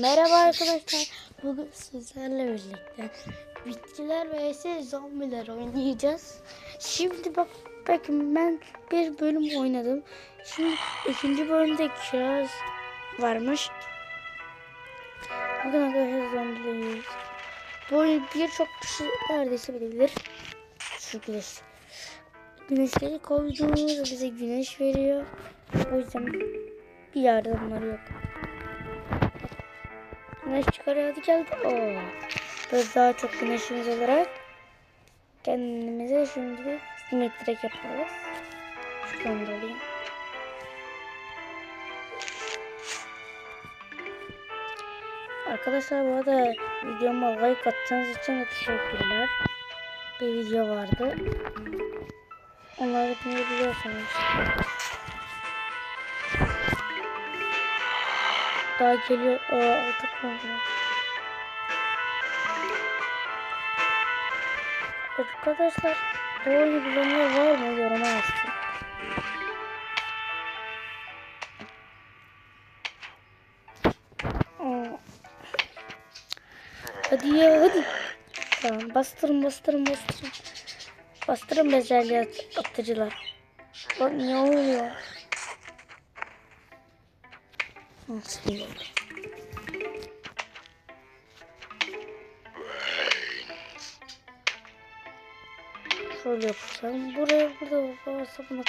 Merhaba arkadaşlar. Bugün sizlerle birlikte bitkiler vs zombiler oynayacağız. Şimdi bak bakın ben bir bölüm oynadım. Şimdi ikinci bölümde kiraz varmış. Bakın arkadaşlar zombileri. Bu oyunu birçok kişi neredeyse bilebilir. Şu güneş. Güneşleri koyduğumuz bize güneş veriyor. O yüzden bir yardımları yok. Güneş çıkarıyor hadi geldi. Oo. Böyle daha çok güneşimiz olarak kendimize şimdi simetrik yaparız. Şuradan da alayım. Arkadaşlar bu arada videoma like attığınız için teşekkürler. Bir video vardı. Onları biliyorsunuz. Daha geliyor. Aa, altı kaldı. Arkadaşlar bu oyunu bilenler var mı? Yoruma yazsın. Hadi ya hadi. Tamam bastırın bastırın bastırın. Bastırın bezelye at- atıcılar. Lan ne oluyor? Şöyle yapacağım. Buraya burada varsa bunu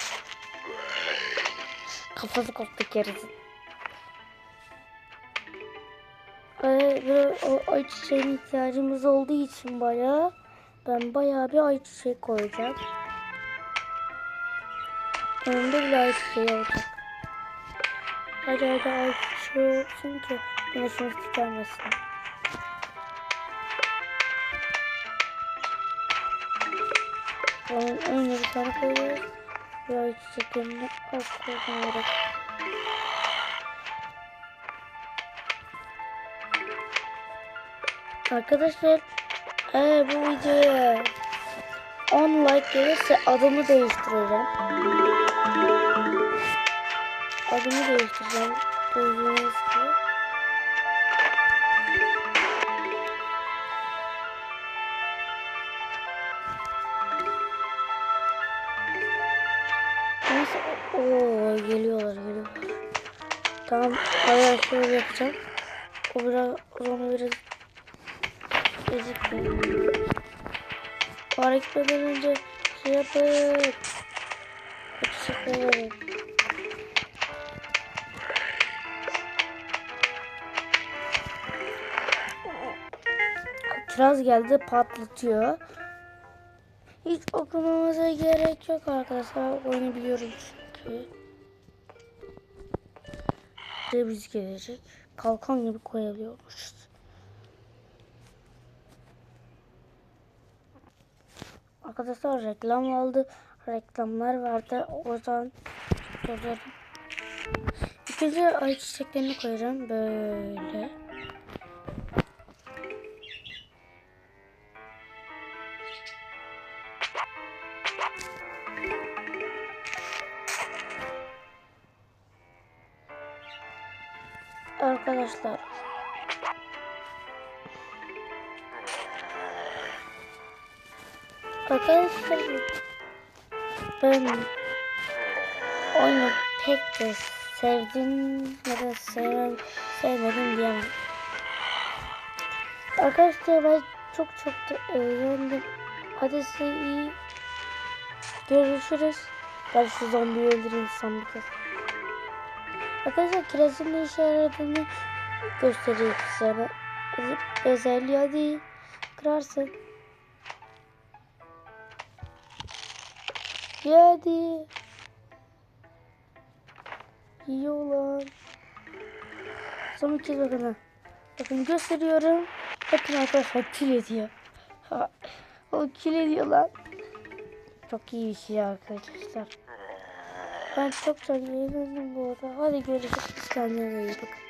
kafası koptu kerisi. Ee, o ayçiçeğine ihtiyacımız olduğu için bayağı ben bayağı bir ayçiçeği koyacağım. Önünde bile ayçiçeği olacak. Hadi hadi ayçiçeği olsun ki güneşimiz tükenmesin. Onun önüne bir tane koyuyoruz. Bir ayçiçeklerini az koyarak. Arkadaşlar eğer bu videoya 10 like gelirse adımı değiştireceğim. Adımı değiştireceğim. Gördüğünüz gibi. Neyse. Oo geliyorlar geliyorlar. Tamam. Şöyle yapacağım. O biraz o zaman biraz gecikmiyor. Hareket etmeden önce şey yapın. Teşekkür ederim. Kiraz geldi patlatıyor. Hiç okumamıza gerek yok arkadaşlar. Oyunu biliyorum çünkü. Ceviz gelecek. Kalkan gibi koyabiliyormuşuz. Arkadaşlar reklam aldı. Reklamlar vardı. O zaman tutuyorum. İkinci ay çiçeklerini koyacağım. Böyle. Arkadaşlar Arkadaşlar ben oyunu pek de sevdim ya da sev sevmedim diyemem. Arkadaşlar ben çok çok da eğlendim. Hadi size iyi görüşürüz. Ben şu zombiyi öldüreyim son bir. Arkadaşlar kirazın ne işe yaradığını göstereyim size. Özelliği hadi kırarsın. Ya hadi. İyi olan. Son bir kez bakın. Bakın gösteriyorum. Bakın arkadaşlar kil ediyor. Ha, o kil ediyor lan. Çok iyi bir şey arkadaşlar. Ben çok çok eğlendim bu arada. Hadi görüşürüz. Kendinize iyi bakın.